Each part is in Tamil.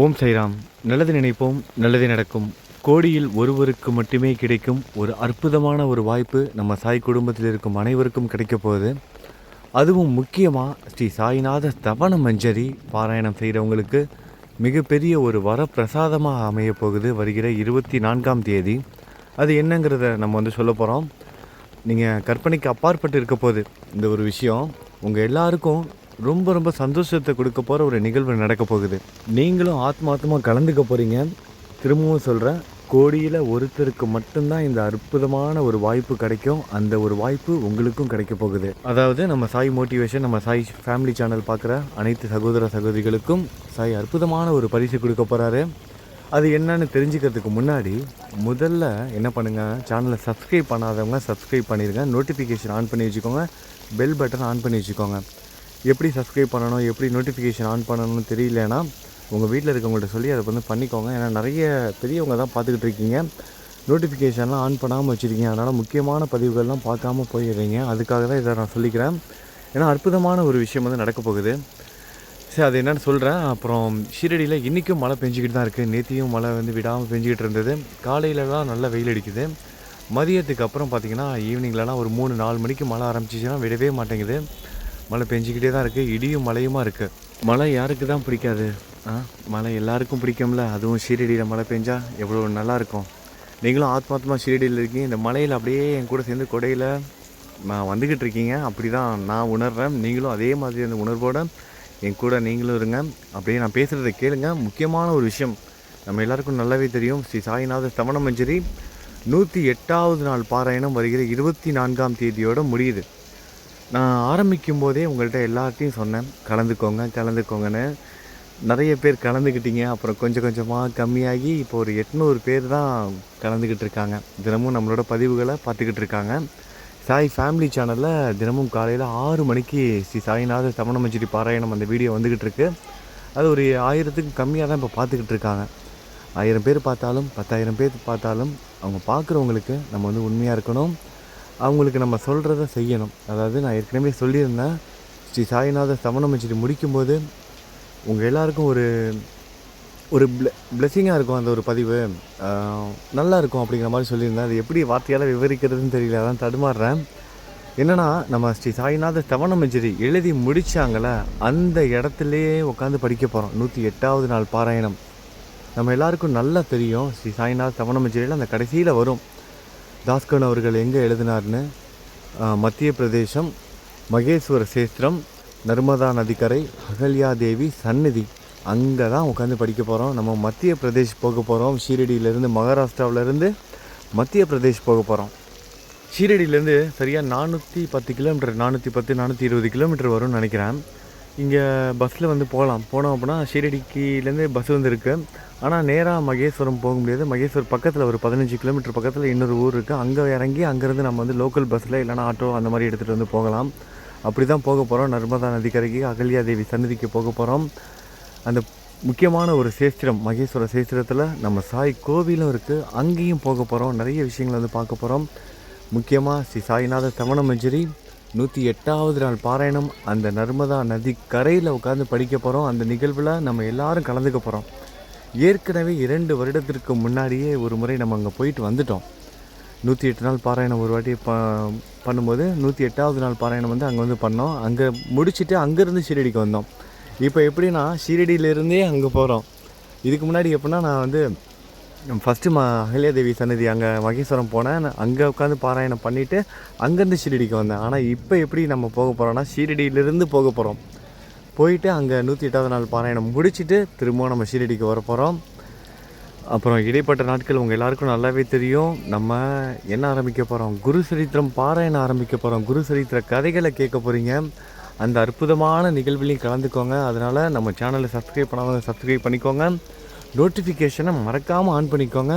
ஓம் சைராம். நல்லது நினைப்போம் நல்லது நடக்கும். கோடியில் ஒருவருக்கு மட்டுமே கிடைக்கும் ஒரு அற்புதமான ஒரு வாய்ப்பு நம்ம சாய் குடும்பத்தில் இருக்கும் அனைவருக்கும் கிடைக்க போகுது. அதுவும் முக்கியமாக ஸ்ரீ சாய்நாத ஸ்தபன மஞ்சரி பாராயணம் செய்கிறவங்களுக்கு மிகப்பெரிய ஒரு வரப்பிரசாதமாக அமைய போகுது வருகிற இருபத்தி நான்காம் தேதி. அது என்னங்கிறத நம்ம வந்து சொல்ல போகிறோம் நீங்கள் கற்பனைக்கு அப்பாற்பட்டு இருக்க போகுது. இந்த ஒரு விஷயம். உங்கள் எல்லாருக்கும் ரொம்ப ரொம்ப சந்தோஷத்தை கொடுக்க போகிற ஒரு நிகழ்வு நடக்க போகுது. நீங்களும் ஆத்மாத்தமாக கலந்துக்க போகிறீங்க திரும்பவும் சொல்கிறேன் கோடியில் ஒருத்தருக்கு மட்டும்தான் இந்த அற்புதமான ஒரு வாய்ப்பு கிடைக்கும். அந்த ஒரு வாய்ப்பு உங்களுக்கும் கிடைக்க போகுது. அதாவது நம்ம சாய் மோட்டிவேஷன் நம்ம சாய் ஃபேமிலி சேனல் பார்க்குற அனைத்து சகோதர சகோதரிகளுக்கும் சாய் அற்புதமான ஒரு பரிசு கொடுக்க போகிறாரு அது என்னன்னு தெரிஞ்சுக்கிறதுக்கு முன்னாடி முதல்ல என்ன பண்ணுங்கள் சேனலை சப்ஸ்கிரைப் பண்ணாதவங்க சப்ஸ்கிரைப் பண்ணிடுங்க நோட்டிஃபிகேஷன் ஆன் பண்ணி வச்சுக்கோங்க. பெல் பட்டன் ஆன் பண்ணி வச்சுக்கோங்க. எப்படி சப்ஸ்கிரைப் பண்ணணும் எப்படி நோட்டிஃபிகேஷன் ஆன் பண்ணணும்னு தெரியலனா உங்கள் வீட்டில் இருக்கவங்கள்ட்ட சொல்லி அதை வந்து பண்ணிக்கோங்க. ஏன்னா நிறைய பெரியவங்க தான் பார்த்துக்கிட்டு இருக்கீங்க. நோட்டிஃபிகேஷன்லாம் ஆன் பண்ணாமல் வச்சுருக்கீங்க. அதனால் முக்கியமான பதிவுகள்லாம் பார்க்காம போயிடுறீங்க. அதுக்காக தான் இதை நான் சொல்லிக்கிறேன். ஏன்னா அற்புதமான ஒரு விஷயம் வந்து நடக்க போகுது. சரி அது என்னென்னு சொல்கிறேன் அப்புறம் ஷீரடியில் இன்றைக்கும் மழை பெஞ்சிக்கிட்டு தான் இருக்குது நேத்தியும் மழை வந்து விடாமல் பெஞ்சிக்கிட்டு இருந்தது. காலையிலலாம் நல்லா வெயில் அடிக்குது. மதியத்துக்கு அப்புறம் பார்த்திங்கன்னா ஈவினிங்லலாம் ஒரு மூணு நாலு மணிக்கு மழை ஆரம்பிச்சிச்சுன்னா விடவே மாட்டேங்குது. மழை பெஞ்சிக்கிட்டே தான் இருக்குது இடியும் மழையுமா இருக்குது மழை யாருக்கு தான் பிடிக்காது. ஆ மழை எல்லாருக்கும் பிடிக்கும்ல. அதுவும் ஷீரடியில் மழை பெஞ்சால் எவ்வளோ நல்லாயிருக்கும். நீங்களும் ஆத்மாத்மா ஷீரடியில் இருக்கீங்க. இந்த மலையில் அப்படியே என் கூட சேர்ந்து கொடையில் நான் வந்துக்கிட்டு இருக்கீங்க. அப்படி தான் நான் உணர்றேன். நீங்களும் அதே மாதிரி அந்த உணர்வோட என் கூட நீங்களும் இருங்க. அப்படியே நான் பேசுகிறத கேளுங்க. முக்கியமான ஒரு விஷயம். நம்ம எல்லாருக்கும் நல்லாவே தெரியும். ஸ்ரீ சாய்நாத ஸ்தவன மஞ்சரி நூற்றி எட்டாவது நாள் பாராயணம் வருகிற இருபத்தி நான்காம் தேதியோடு முடியுது. நான் ஆரம்பிக்கும் போதே உங்கள்கிட்ட எல்லார்ட்டையும் சொன்னேன் கலந்துக்கோங்க கலந்துக்கோங்கன்னு. நிறைய பேர் கலந்துக்கிட்டீங்க அப்புறம் கொஞ்சம் கொஞ்சமாக கம்மியாகி இப்போ ஒரு எட்நூறு பேர் தான் கலந்துக்கிட்டு இருக்காங்க. தினமும் நம்மளோட பதிவுகளை பார்த்துக்கிட்டு இருக்காங்க. சாய் ஃபேமிலி சேனலில் தினமும் காலையில் ஆறு மணிக்கு ஸ்ரீ சாய்நாத சமண பாராயணம் அந்த வீடியோ வந்துக்கிட்டு இருக்கு. அது ஒரு ஆயிரத்துக்கு கம்மியாக தான் இப்போ பார்த்துக்கிட்டு இருக்காங்க. ஆயிரம் பேர் பார்த்தாலும் பத்தாயிரம் பேர் பார்த்தாலும் அவங்க பார்க்குறவங்களுக்கு நம்ம வந்து உண்மையாக இருக்கணும். அவங்களுக்கு நம்ம சொல்கிறத செய்யணும். அதாவது நான் ஏற்கனவே சொல்லியிருந்தேன் ஸ்ரீ சாய்நாத சமணமஞ்சரி முடிக்கும்போது உங்கள் எல்லாருக்கும் ஒரு ஒரு ப்ள ப்ளெஸ்ஸிங்காக இருக்கும் அந்த ஒரு பதிவு. நல்லா இருக்கும் அப்படிங்கிற மாதிரி சொல்லியிருந்தேன். அது எப்படி வார்த்தையால் விவரிக்கிறதுன்னு தெரியல அதான் தடுமாறுறேன். என்னன்னா நம்ம ஸ்ரீ சாய்நாத சவணமஞ்சரி எழுதி முடித்தாங்கள அந்த இடத்துலையே உட்காந்து படிக்க போகிறோம் நூற்றி எட்டாவது நாள் பாராயணம். நம்ம எல்லாருக்கும் நல்லா தெரியும் ஸ்ரீ சாய்நாத தவணமஞ்சரியில் அந்த கடைசியில் வரும். தாஸ்கன் அவர்கள் எங்கே எழுதினார்னு? மத்திய பிரதேசம் மகேஸ்வர சேஸ்திரம் நர்மதா நதிக்கரை அகல்யா தேவி சந்நிதி. அங்கே தான் உட்காந்து படிக்க போகிறோம் நம்ம மத்திய பிரதேஷ் போக போகிறோம் ஷீரடியிலேருந்து மகாராஷ்டிராவிலேருந்து மத்திய பிரதேஷ் போக போகிறோம் ஷீரடியிலேருந்து சரியாக நானூற்றி பத்து கிலோமீட்டர் நானூற்றி பத்து நானூற்றி இருபது கிலோமீட்டர் வரும்னு நினைக்கிறேன். இங்கே பஸ்ஸில் வந்து போகலாம். போனோம் அப்படின்னா ஷீரடிக்கிலேருந்து பஸ் வந்து இருக்குது ஆனால் நேராக மகேஸ்வரம் போக முடியாது. மகேஸ்வர் பக்கத்தில் ஒரு பதினஞ்சு கிலோமீட்டர் பக்கத்தில் இன்னொரு ஊர் இருக்குது அங்கே இறங்கி அங்கேருந்து நம்ம வந்து லோக்கல் பஸ்ஸில் இல்லைனா ஆட்டோ அந்த மாதிரி எடுத்துகிட்டு வந்து போகலாம். அப்படி தான் போக போகிறோம் நர்மதா நதிக்கரைக்கு அகல்யா தேவி சன்னதிக்கு போக போகிறோம் அந்த முக்கியமான ஒரு சேஸ்திரம் மகேஸ்வர சேஸ்திரத்தில் நம்ம சாய் கோவிலும் இருக்குது அங்கேயும் போக போகிறோம் நிறைய விஷயங்களை வந்து பார்க்க போகிறோம் முக்கியமாக ஸ்ரீ சாய்நாத தவண மஞ்சரி நூற்றி எட்டாவது நாள் பாராயணம். அந்த நர்மதா நதி கரையில் உட்காந்து படிக்க போகிறோம் அந்த நிகழ்வில் நம்ம எல்லாரும் கலந்துக்க போகிறோம் ஏற்கனவே இரண்டு வருடத்திற்கு முன்னாடியே ஒரு முறை நம்ம அங்கே போயிட்டு வந்துட்டோம். நூற்றி எட்டு நாள் பாராயணம் ஒரு வாட்டி ப பண்ணும்போது நூற்றி எட்டாவது நாள் பாராயணம் வந்து அங்கே வந்து பண்ணோம். அங்கே முடிச்சுட்டு அங்கேருந்து ஷீரடிக்கு வந்தோம். இப்போ எப்படின்னா ஷீரடியிலேருந்தே அங்கே போகிறோம் இதுக்கு முன்னாடி எப்படின்னா நான் வந்து ஃபஸ்ட்டு ம அகல்யாதேவி சன்னதி அங்கே மகேஸ்வரம் போனேன். அங்கே உட்காந்து பாராயணம் பண்ணிவிட்டு அங்கேருந்து ஷீரடிக்கு வந்தேன். ஆனால் இப்போ எப்படி நம்ம போக போகிறோம்னா ஷீரடியிலேருந்து போக போகிறோம் போயிட்டு அங்கே நூற்றி எட்டாவது நாள் பாராயணம் முடிச்சுட்டு திரும்பவும் நம்ம ஷீரடிக்கு வர போகிறோம் அப்புறம் இடைப்பட்ட நாட்கள் உங்கள் எல்லாருக்கும் நல்லாவே தெரியும். நம்ம என்ன ஆரம்பிக்க போகிறோம் குரு சரித்திரம் பாராயணம் ஆரம்பிக்க போகிறோம் குரு சரித்திர கதைகளை கேட்க போகிறீங்க அந்த அற்புதமான நிகழ்வுலையும் கலந்துக்கோங்க. அதனால் நம்ம சேனலை சப்ஸ்கிரைப் பண்ணாதவங்க சப்ஸ்கிரைப் பண்ணிக்கோங்க. நோட்டிஃபிகேஷனை மறக்காமல் ஆன் பண்ணிக்கோங்க.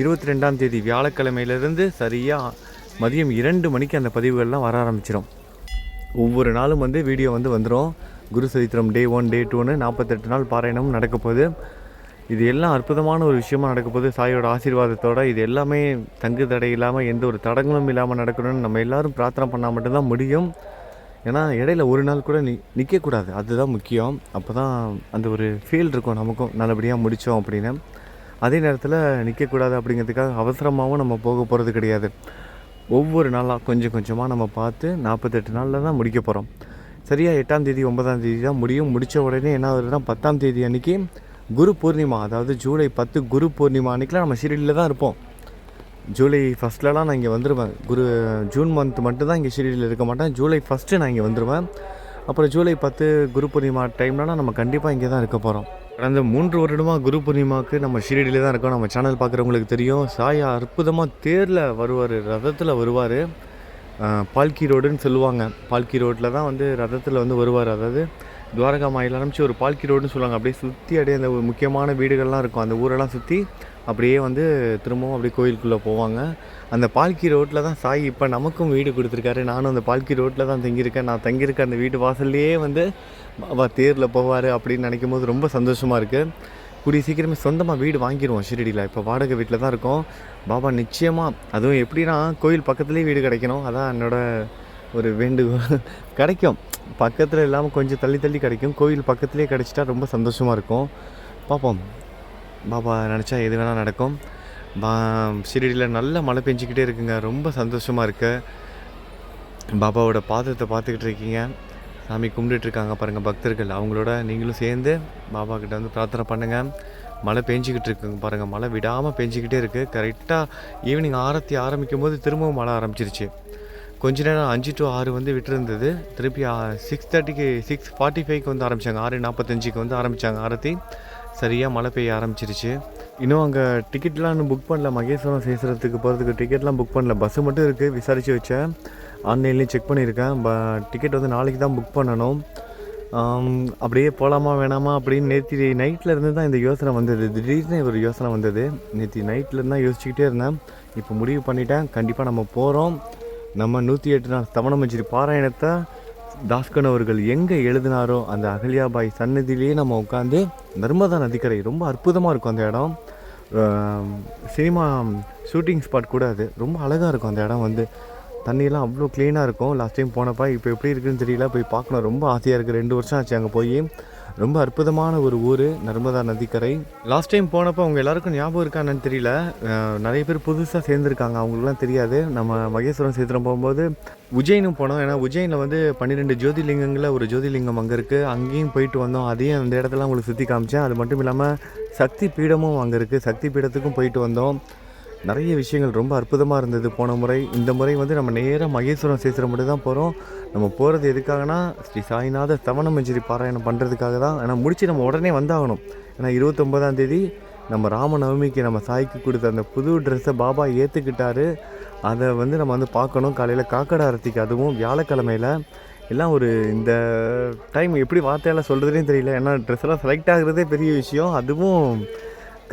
இருபத்தி ரெண்டாம் தேதி வியாழக்கிழமையிலேருந்து சரியாக மதியம் இரண்டு மணிக்கு அந்த பதிவுகள்லாம் வர ஆரம்பிச்சிடும் ஒவ்வொரு நாளும் வந்து வீடியோ வந்து வந்துடும் குரு சரித்திரம் டே ஒன் டே டூன்னு நாற்பத்தெட்டு நாள் பாராயணம் நடக்க போகுது. இது எல்லாம் அற்புதமான ஒரு விஷயமா நடக்க போகுது. சாயோட ஆசீர்வாதத்தோட இது எல்லாமே தங்கு தடை இல்லாமல் எந்த ஒரு தடங்களும் இல்லாமல் நடக்கணும்னு நம்ம எல்லாரும் பிரார்த்தனை பண்ணால் மட்டும்தான் முடியும். ஏன்னா இடையில ஒரு நாள் கூட நி நிற்கக்கூடாது அதுதான் முக்கியம். அப்போ தான் அந்த ஒரு ஃபீல் இருக்கும். நமக்கும் நல்லபடியாக முடித்தோம் அப்படின்னு. அதே நேரத்தில் நிற்கக்கூடாது அப்படிங்கிறதுக்காக அவசரமாகவும் நம்ம போக போகிறது கிடையாது. ஒவ்வொரு நாளாக கொஞ்சம் கொஞ்சமாக நம்ம பார்த்து நாற்பத்தெட்டு நாளில் தான் முடிக்க போகிறோம் சரியாக எட்டாம் தேதி ஒன்பதாம் தேதி தான் முடியும். முடித்த உடனே என்ன ஆகுதுன்னா பத்தாம் தேதி அன்றைக்கி குரு பூர்ணிமா அதாவது ஜூலை பத்து குரு பூர்ணிமா அன்றைக்கெலாம் நம்ம ஷீரடியில் தான் இருப்போம். ஜூலை ஃபஸ்ட்லலாம் நான் இங்கே வந்துடுவேன் குரு ஜூன் மந்த் மட்டும்தான் இங்கே ஷீரடியில் இருக்க மாட்டேன். ஜூலை ஃபஸ்ட்டு நான் இங்கே வந்துடுவேன் அப்புறம் ஜூலை பத்து குரு பூர்ணிமா டைம்லலாம் நம்ம கண்டிப்பாக இங்கே தான் இருக்க போகிறோம் கடந்த மூன்று வருடமாக குரு பூர்ணிமாவுக்கு நம்ம ஷீரடியில் தான் இருக்கோம். நம்ம சேனல் பார்க்குறவங்களுக்கு தெரியும். சாயா அற்புதமாக தேரில் வருவார் ரதத்தில் வருவார். பால்கி ரோடுன்னு சொல்லுவாங்க. பால்கி ரோட்டில் தான் வந்து ரதத்தில் வந்து வருவார். அதாவது துவாரகா மாயில் ஆரம்பித்து ஒரு பால்கி ரோடுன்னு சொல்லுவாங்க. அப்படியே சுற்றி அப்படியே அந்த முக்கியமான வீடுகள்லாம் இருக்கும். அந்த ஊரெல்லாம் சுற்றி அப்படியே வந்து திரும்பவும் அப்படியே கோயிலுக்குள்ளே போவாங்க. அந்த பால்கி ரோட்டில் தான் சாய் இப்போ நமக்கும் வீடு கொடுத்துருக்காரு. நானும் அந்த பால்கி ரோட்டில் தான் தங்கியிருக்கேன். நான் தங்கியிருக்க அந்த வீட்டு வாசல்லையே வந்து பாபா தேரில் போவார் அப்படின்னு நினைக்கும் போது ரொம்ப சந்தோஷமாக இருக்குது கூடிய சீக்கிரமே சொந்தமாக வீடு வாங்கிடுவோம் ஷிரடியில். இப்போ வாடகை வீட்டில் தான் இருக்கோம். பாபா நிச்சயமாக அதுவும் எப்படின்னா கோயில் பக்கத்துலேயே வீடு கிடைக்கணும். அதான் என்னோடய ஒரு வேண்டுகோள். கிடைக்கும். பக்கத்தில் இல்லாமல் கொஞ்சம் தள்ளி தள்ளி கிடைக்கும். கோயில் பக்கத்துலேயே கிடச்சிட்டா ரொம்ப சந்தோஷமாக இருக்கும். பார்ப்போம் பாபா நினச்சா எது வேணால் நடக்கும். பா ஷிரடியில் நல்ல மழை பெஞ்சிக்கிட்டே இருக்குங்க. ரொம்ப சந்தோஷமாக இருக்கு. பாபாவோட பாத்திரத்தை பார்த்துக்கிட்டு இருக்கீங்க. சாமி கும்பிட்டுட்ருக்காங்க பாருங்கள் பக்தர்கள். அவங்களோட நீங்களும் சேர்ந்து பாபா கிட்ட வந்து பிரார்த்தனை பண்ணுங்கள் மழை பெஞ்சிக்கிட்டு இருக்குங்க பாருங்கள் மழை விடாமல் பெஞ்சிக்கிட்டே இருக்குது கரெக்டாக ஈவினிங் ஆரத்தி ஆரம்பிக்கும் போது திரும்பவும் மழை ஆரம்பிச்சிருச்சு. கொஞ்ச நேரம் அஞ்சு டு ஆறு வந்து விட்டுருந்தது. திருப்பி சிக்ஸ் தேர்ட்டிக்கு சிக்ஸ் ஃபார்ட்டி ஃபைவ்க்கு வந்து ஆரம்பித்தாங்க ஆறு நாற்பத்தஞ்சுக்கு வந்து ஆரம்பித்தாங்க ஆரத்தி சரியாக மழை பெய்ய ஆரம்பிச்சிருச்சு. இன்னும் அங்கே டிக்கெட்லாம் இன்னும் புக் பண்ணல. மகேஸ்வரம் சேசுரத்துக்கு போகிறதுக்கு டிக்கெட்லாம் புக் பண்ணல. பஸ்ஸு மட்டும் இருக்குது விசாரித்து வச்சேன். ஆன்லைன்லேயும் செக் பண்ணியிருக்கேன். ப டிக்கெட் வந்து நாளைக்கு தான் புக் பண்ணணும். அப்படியே போகலாமா வேணாமா அப்படின்னு நேற்று நைட்டில் இருந்து தான் இந்த யோசனை வந்தது. திடீர்னு ஒரு யோசனை வந்தது. நேற்று நைட்டில் இருந்து தான் யோசிச்சுக்கிட்டே இருந்தேன். இப்போ முடிவு பண்ணிட்டேன். கண்டிப்பாக நம்ம போகிறோம் நம்ம நூற்றி எட்டு நாள் தமணமஞ்சிரி பாராயணத்தை தாஸ்கன் அவர்கள் எங்கே எழுதினாரோ அந்த அகல்யாபாய் சன்னதியிலேயே நம்ம உட்காந்து நர்மதா நதிக்கரை ரொம்ப அற்புதமாக இருக்கும் அந்த இடம். சினிமா ஷூட்டிங் ஸ்பாட் கூட அது. ரொம்ப அழகாக இருக்கும் அந்த இடம் வந்து. தண்ணியெல்லாம் அவ்வளோ க்ளீனாக இருக்கும். லாஸ்ட் டைம் போனப்போ இப்போ எப்படி இருக்குன்னு தெரியல. போய் பார்க்கணும். ரொம்ப ஆசையாக இருக்குது ரெண்டு வருஷம் ஆச்சு அங்கே போய். ரொம்ப அற்புதமான ஒரு ஊர் நர்மதா நதிக்கரை. லாஸ்ட் டைம் போனப்போ அவங்க எல்லாருக்கும் ஞாபகம் இருக்கான்னு தெரியல. நிறைய பேர் புதுசாக சேர்ந்துருக்காங்க அவங்களுக்குலாம் தெரியாது. நம்ம மகேஸ்வரம் சேத்திரம் போகும்போது உஜ்ஜைனும் போனோம். ஏன்னா உஜ்ஜைனில் வந்து பன்னிரெண்டு ஜோதிலிங்கங்களில் ஒரு ஜோதிலிங்கம் அங்கே இருக்குது அங்கேயும் போயிட்டு வந்தோம். அதையும் அந்த இடத்துல உங்களுக்கு சுற்றி காமிச்சேன். அது மட்டும் இல்லாமல் சக்தி பீடமும் அங்கே இருக்குது சக்தி பீடத்துக்கும் போயிட்டு வந்தோம். நிறைய விஷயங்கள் ரொம்ப அற்புதமாக இருந்தது. போன முறை இந்த முறை வந்து நம்ம நேராக மகேஸ்வரம் சேசுரம் மட்டும் தான் போகிறோம் நம்ம போகிறது எதுக்காகனா ஸ்ரீ சாய்நாத தவண மஞ்சரி பாராயணம் பண்ணுறதுக்காக தான். ஏன்னா முடிச்சு நம்ம உடனே வந்தாகணும். ஏன்னா இருபத்தொம்பதாம் தேதி நம்ம ராமநவமிக்கு நம்ம சாய்க்கு கொடுத்த அந்த புது ட்ரெஸ்ஸை பாபா ஏற்றுக்கிட்டாரு அதை வந்து நம்ம வந்து பார்க்கணும். காலையில் காக்கடை ஆரத்திக்கு அதுவும் வியாழக்கிழமையில். எல்லாம் ஒரு இந்த டைம் எப்படி வார்த்தையால் சொல்கிறதுனே தெரியல. ஏன்னா ட்ரெஸ் எல்லாம் செலக்ட் ஆகுறதே பெரிய விஷயம். அதுவும்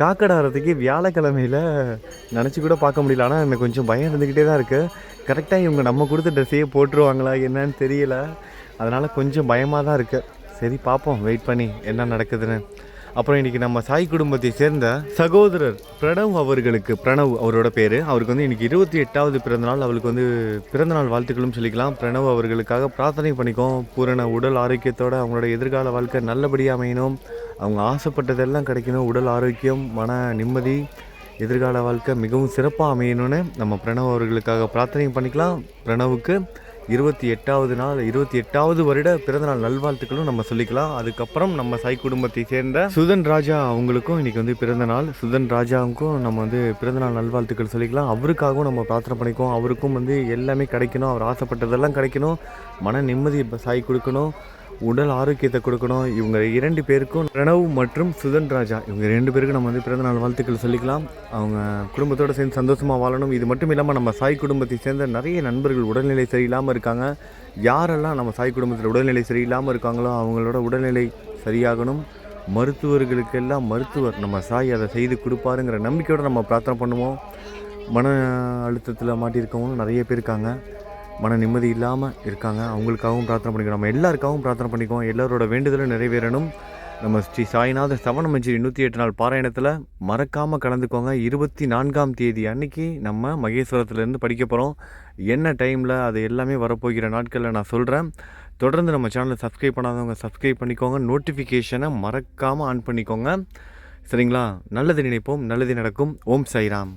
காக்கடாரத்துக்கு வியாழக்கிழமையில் நினச்சி கூட பார்க்க முடியல. ஆனால் எனக்கு கொஞ்சம் பயம் இருந்துக்கிட்டே தான் இருக்குது கரெக்டாக இவங்க நம்ம கொடுத்த ட்ரெஸ்ஸையே போட்டுருவாங்களா என்னன்னு தெரியல. அதனால் கொஞ்சம் பயமாக தான் இருக்குது சரி பார்ப்போம். வெயிட் பண்ணி என்ன நடக்குதுன்னு. அப்புறம் இன்றைக்கி நம்ம சாய் குடும்பத்தை சேர்ந்த சகோதரர் பிரணவ் அவர்களுக்கு பிரணவ் அவரோட பேர். அவருக்கு வந்து இன்றைக்கி இருபத்தி எட்டாவது பிறந்தநாள். அவருக்கு வந்து பிறந்தநாள் வாழ்த்துக்களும் சொல்லிக்கலாம். பிரணவ் அவர்களுக்காக பிரார்த்தனை பண்ணிக்கோம். பூரண உடல் ஆரோக்கியத்தோடு அவங்களோட எதிர்கால வாழ்க்கை நல்லபடியாக அமையணும். அவங்க ஆசைப்பட்டதெல்லாம் கிடைக்கணும். உடல் ஆரோக்கியம் மன நிம்மதி எதிர்கால வாழ்க்கை மிகவும் சிறப்பாக அமையணும்னு நம்ம பிரணவ் அவர்களுக்காக பிரார்த்தனை பண்ணிக்கலாம். பிரணவுக்கு இருபத்தி எட்டாவது நாள் இருபத்தி எட்டாவது வருட பிறந்தநாள் நல்வாழ்த்துக்களும் நம்ம சொல்லிக்கலாம். அதுக்கப்புறம் நம்ம சாய் குடும்பத்தை சேர்ந்த சுதன் ராஜா அவங்களுக்கும் இன்னைக்கு வந்து பிறந்த நாள். சுதன் ராஜாவுக்கும் நம்ம வந்து பிறந்தநாள் நல்வாழ்த்துக்கள் சொல்லிக்கலாம். அவருக்காகவும் நம்ம பிரார்த்தனை பண்ணிக்குவோம். அவருக்கும் வந்து எல்லாமே கிடைக்கணும். அவர் ஆசைப்பட்டதெல்லாம் கிடைக்கணும். மன நிம்மதி சாய் கொடுக்கணும். உடல் ஆரோக்கியத்தை கொடுக்கணும். இவங்க இரண்டு பேருக்கும் பிரணவ் மற்றும் சுதன் ராஜா இவங்க ரெண்டு பேருக்கும் நம்ம வந்து பிறந்த நாள் வாழ்த்துக்கள் சொல்லிக்கலாம். அவங்க குடும்பத்தோடு சேர்ந்து சந்தோஷமாக வாழணும். இது மட்டும் இல்லாமல் நம்ம சாய் குடும்பத்தை சேர்ந்த நிறைய நண்பர்கள் உடல்நிலை சரியில்லாமல் இருக்காங்க. யாரெல்லாம் நம்ம சாய் குடும்பத்தில் உடல்நிலை சரியில்லாமல் இருக்காங்களோ அவங்களோட உடல்நிலை சரியாகணும். மருத்துவர்களுக்கெல்லாம் மருத்துவர் நம்ம சாய் அதை செய்து கொடுப்பாருங்கிற நம்பிக்கையோடு நம்ம பிரார்த்தனை பண்ணுவோம். மன அழுத்தத்தில் மாட்டியிருக்கவங்களும் நிறைய பேர் இருக்காங்க. மன நிம்மதி இல்லாமல் இருக்காங்க. அவங்களுக்காகவும் பிரார்த்தனை பண்ணிக்கணும். நம்ம எல்லாருக்காகவும் பிரார்த்தனை பண்ணிக்குவோம். எல்லாரோட வேண்டுதலும் நிறைவேறணும். நம்ம ஸ்ரீ சாய்நாத சவணமஞ்சிரி நூற்றி எட்டு நாள் பாராயணத்தில் மறக்காமல் கலந்துக்கோங்க. இருபத்தி நான்காம் தேதி அன்னைக்கு நம்ம மகேஸ்வரத்துலேருந்து படிக்க போகிறோம் என்ன டைமில் அது எல்லாமே வரப்போகிற நாட்களில் நான் சொல்கிறேன் தொடர்ந்து நம்ம சேனலை சப்ஸ்கிரைப் பண்ணாதவங்க சப்ஸ்கிரைப் பண்ணிக்கோங்க. நோட்டிஃபிகேஷனை மறக்காமல் ஆன் பண்ணிக்கோங்க. சரிங்களா? நல்லது நினைப்போம். நல்லது நடக்கும். ஓம் சைராம்